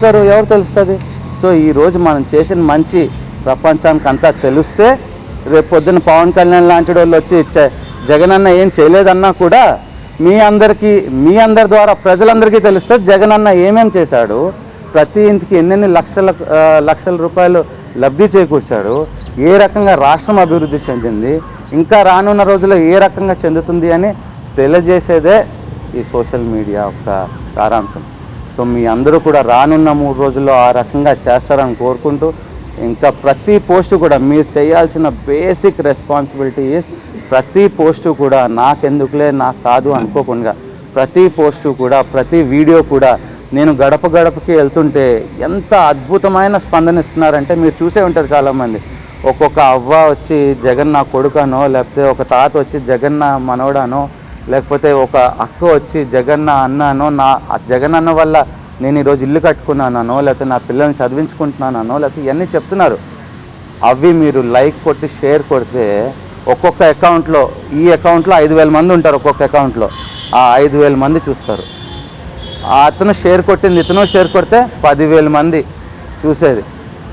చెప్తారు ఎవరు తెలుస్తుంది? సో ఈరోజు మనం చేసిన మంచి ప్రపంచానికి అంతా తెలిస్తే రేపు పొద్దున పవన్ కళ్యాణ్ లాంటి వాళ్ళు వచ్చి జగన్ అన్న ఏం చేయలేదన్నా కూడా మీ అందరికీ మీ అందరి ద్వారా ప్రజలందరికీ తెలిస్తే జగన్ అన్న ఏమేం చేశాడు? ప్రతి ఇంటికి ఎన్నెన్ని లక్షల లక్షల రూపాయలు లబ్ధి చేకూర్చాడు? ఏ రకంగా రాష్ట్రం అభివృద్ధి చెందింది? ఇంకా రానున్న రోజుల్లో ఏ రకంగా చెందుతుంది అని తెలియజేసేదే ఈ సోషల్ మీడియా యొక్క సారాంశం. సో మీ అందరూ కూడా రానున్న మూడు రోజుల్లో ఆ రకంగా చేస్తారని కోరుకుంటూ ఇంకా ప్రతి పోస్టు కూడా మీరు చేయాల్సిన బేసిక్ రెస్పాన్సిబిలిటీస్ ప్రతి పోస్టు కూడా నాకెందుకులే నాకు కాదు అనుకోకుండా ప్రతి పోస్టు కూడా ప్రతి వీడియో కూడా నేను గడప గడపకి వెళ్తుంటే ఎంత అద్భుతమైన స్పందన ఇస్తున్నారంటే మీరు చూసే ఉంటారు చాలామంది. ఒక్కొక్క అవ్వ వచ్చి జగన్ నా కొడుకనో లేకపోతే ఒక తాత వచ్చి జగన్ నా మనవడానో లేకపోతే ఒక అక్క వచ్చి జగన్ అన్నాను అన్నానో నా జగన్ అన్న వల్ల నేను ఈరోజు ఇల్లు కట్టుకున్నానో లేకపోతే నా పిల్లల్ని చదివించుకుంటున్నానో లేకపోతే ఇవన్నీ చెప్తున్నారు. అవి మీరు లైక్ కొట్టి షేర్ కొడితే ఒక్కొక్క అకౌంట్లో ఈ అకౌంట్లో ఐదు వేల మంది ఉంటారు ఒక్కొక్క అకౌంట్లో. ఆ ఐదు వేల మంది చూస్తారు. ఆ అతను షేర్ కొట్టింది ఇతను షేర్ కొడితే పదివేల మంది చూసేది.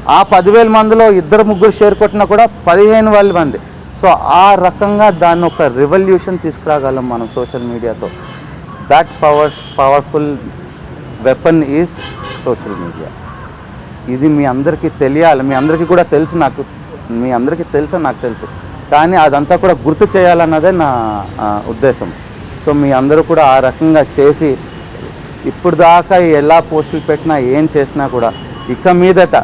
ఆ పదివేల మందిలో ఇద్దరు ముగ్గురు షేర్ కొట్టినా కూడా పదిహేను వేల మంది. సో ఆ రకంగా దాన్ని ఒక రివల్యూషన్ తీసుకురాగలం మనం సోషల్ మీడియాతో that powers powerful weapon is social media ఇది మీ అందరికీ తెలియాలి. మీ అందరికీ కూడా తెలుసు నాకు. మీ అందరికీ తెలుసు నాకు తెలుసు. కానీ అదంతా కూడా గుర్తు చేయాలన్నదే నా ఉద్దేశం. సో మీ అందరూ కూడా ఆ రకంగా చేసి ఇప్పుడు దాకా ఎలా పోస్టులు పెట్టినా ఏం చేసినా కూడా ఇక మీదట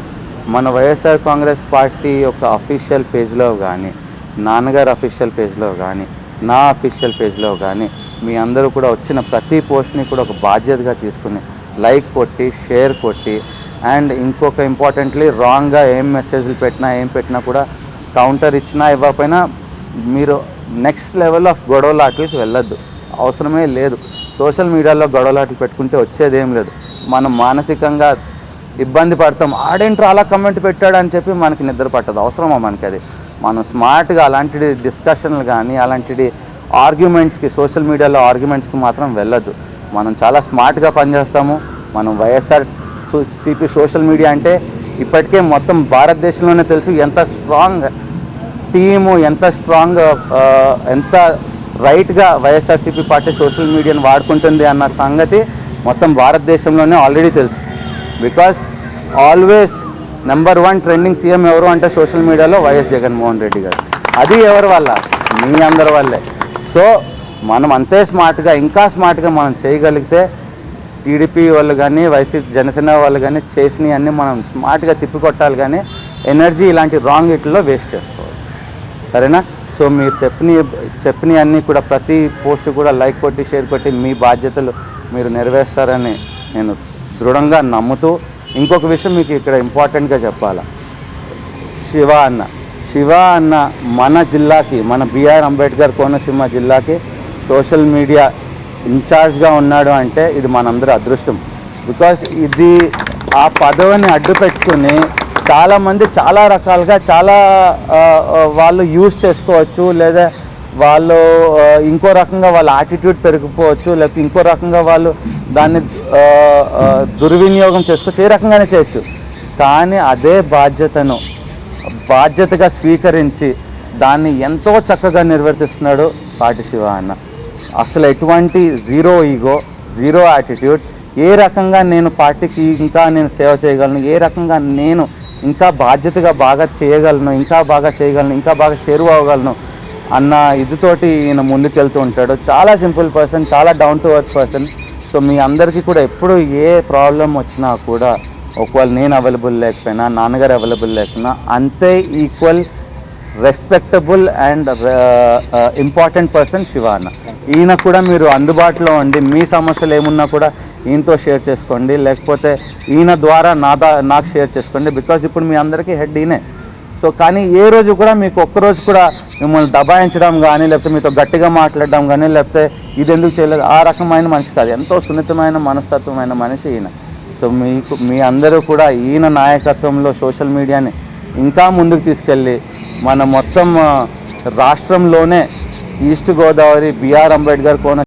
మన వైఎస్ఆర్ కాంగ్రెస్ పార్టీ యొక్క అఫీషియల్ పేజ్లో కానీ నాన్నగారు అఫీషియల్ పేజ్లో కానీ నా అఫీషియల్ పేజ్లో కానీ మీ అందరూ కూడా వచ్చిన ప్రతి పోస్ట్ని కూడా ఒక బాధ్యతగా తీసుకుని లైక్ కొట్టి షేర్ కొట్టి అండ్ ఇంకొక ఇంపార్టెంట్లీ రాంగ్గా ఏం మెసేజ్లు పెట్టినా ఏం పెట్టినా కూడా కౌంటర్ ఇచ్చినా ఇవ్వకపోయినా మీరు నెక్స్ట్ లెవెల్ ఆఫ్ గొడవలాటలకి వెళ్ళొద్దు. అవసరమే లేదు. సోషల్ మీడియాలో గొడవలాటలు పెట్టుకుంటే వచ్చేది ఏం లేదు. మనం మానసికంగా ఇబ్బంది పడతాం. ఆడేంట్రా అలా కమెంట్ పెట్టాడు అని చెప్పి మనకి నిద్ర పట్టదు. అవసరమా మనకి అది? మనం స్మార్ట్గా అలాంటి డిస్కషన్లు కానీ అలాంటి ఆర్గ్యుమెంట్స్కి సోషల్ మీడియాలో ఆర్గ్యుమెంట్స్కి మాత్రం వెళ్ళొద్దు. మనం చాలా స్మార్ట్గా పనిచేస్తాము. మనం వైఎస్ఆర్ సిపి సోషల్ మీడియా అంటే ఇప్పటికే మొత్తం భారతదేశంలోనే తెలుసు ఎంత స్ట్రాంగ్ టీము ఎంత స్ట్రాంగ్ ఎంత రైట్గా వైఎస్ఆర్సీపీ పార్టీ సోషల్ మీడియాను వాడుకుంటుంది అన్న సంగతి మొత్తం భారతదేశంలోనే ఆల్రెడీ తెలుసు. Because always number one trending CM ఎవరు అంటే సోషల్ మీడియాలో వైఎస్ జగన్మోహన్ రెడ్డి గారు. అది ఎవరి వల్ల? మీ అందరి వల్లే. సో మనం అంతే స్మార్ట్గా ఇంకా స్మార్ట్గా మనం చేయగలిగితే టీడీపీ వాళ్ళు కానీ వైసీపీ జనసేన వాళ్ళు కానీ చేసినవి అన్నీ మనం స్మార్ట్గా తిప్పికొట్టాలి కానీ ఎనర్జీ ఇలాంటి రాంగ్ ఇట్లో వేస్ట్ చేసుకోవాలి. సరేనా? సో మీరు చెప్పిన చెప్పిన అన్నీ కూడా ప్రతి పోస్ట్ కూడా లైక్ కొట్టి షేర్ కొట్టి మీ బాధ్యతలు మీరు నెరవేరుస్తారని నేను దృఢంగా నమ్ముతూ ఇంకొక విషయం మీకు ఇక్కడ ఇంపార్టెంట్గా చెప్పాలా. శివ అన్న. శివ అన్న మన జిల్లాకి మన బిఆర్ అంబేద్కర్ కోనసీమ జిల్లాకి సోషల్ మీడియా ఇన్ఛార్జ్గా ఉన్నాడు అంటే ఇది మనందరి అదృష్టం. బికాస్ ఇది ఆ పదవిని అడ్డు పెట్టుకుని చాలామంది చాలా రకాలుగా చాలా వాళ్ళు యూజ్ చేసుకోవచ్చు లేదా వాళ్ళు ఇంకో రకంగా వాళ్ళ యాటిట్యూడ్ పెరిగిపోవచ్చు లేకపోతే ఇంకో రకంగా వాళ్ళు దాన్ని దుర్వినియోగం చేసుకోవచ్చు ఏ రకంగానే చేయొచ్చు. కానీ అదే బాధ్యతను బాధ్యతగా స్వీకరించి దాన్ని ఎంతో చక్కగా నిర్వర్తిస్తున్నాడు పాటి శివ అన్న. అసలు ఎటువంటి జీరో ఈగో జీరో యాటిట్యూడ్ ఏ రకంగా నేను పార్టీకి ఇంకా నేను సేవ చేయగలను ఏ రకంగా నేను ఇంకా బాధ్యతగా బాగా చేయగలను ఇంకా బాగా చేయగలను ఇంకా బాగా చేరువవ్వగలను అన్న ఇదితోటి ఈయన ముందుకెళ్తూ ఉంటాడు. చాలా సింపుల్ పర్సన్ చాలా down to earth person. So మీ అందరికీ కూడా ఎప్పుడు ఏ ప్రాబ్లం వచ్చినా కూడా ఒకవేళ నేను అవైలబుల్ లేకపోయినా నాన్నగారు అవైలబుల్ లేకపోయినా అంతే equal respectable and important person Shiva అన్న. ఈయన కూడా మీరు అందుబాటులో ఉండి మీ సమస్యలు ఏమున్నా కూడా ఈయనతో షేర్ చేసుకోండి. లేకపోతే ఈయన ద్వారా నా దా- నాకు షేర్ చేసుకోండి. బికాజ్ ఇప్పుడు మీ అందరికీ హెడ్ ఈయనే. సో కానీ ఏ రోజు కూడా మీకు ఒక్కరోజు కూడా మిమ్మల్ని దబాయించడం కానీ లేకపోతే మీతో గట్టిగా మాట్లాడడం కానీ లేకపోతే ఇది ఎందుకు చేయలేదు. ఆ రకమైన మనిషి కాదు. ఎంతో సున్నితమైన మనస్తత్వమైన మనిషి ఈయన. సో మీకు మీ అందరూ కూడా ఈయన నాయకత్వంలో సోషల్ మీడియాని ఇంకా ముందుకు తీసుకెళ్ళి మన మొత్తం రాష్ట్రంలోనే ఈస్ట్ గోదావరి బిఆర్ అంబేద్కర్ కోన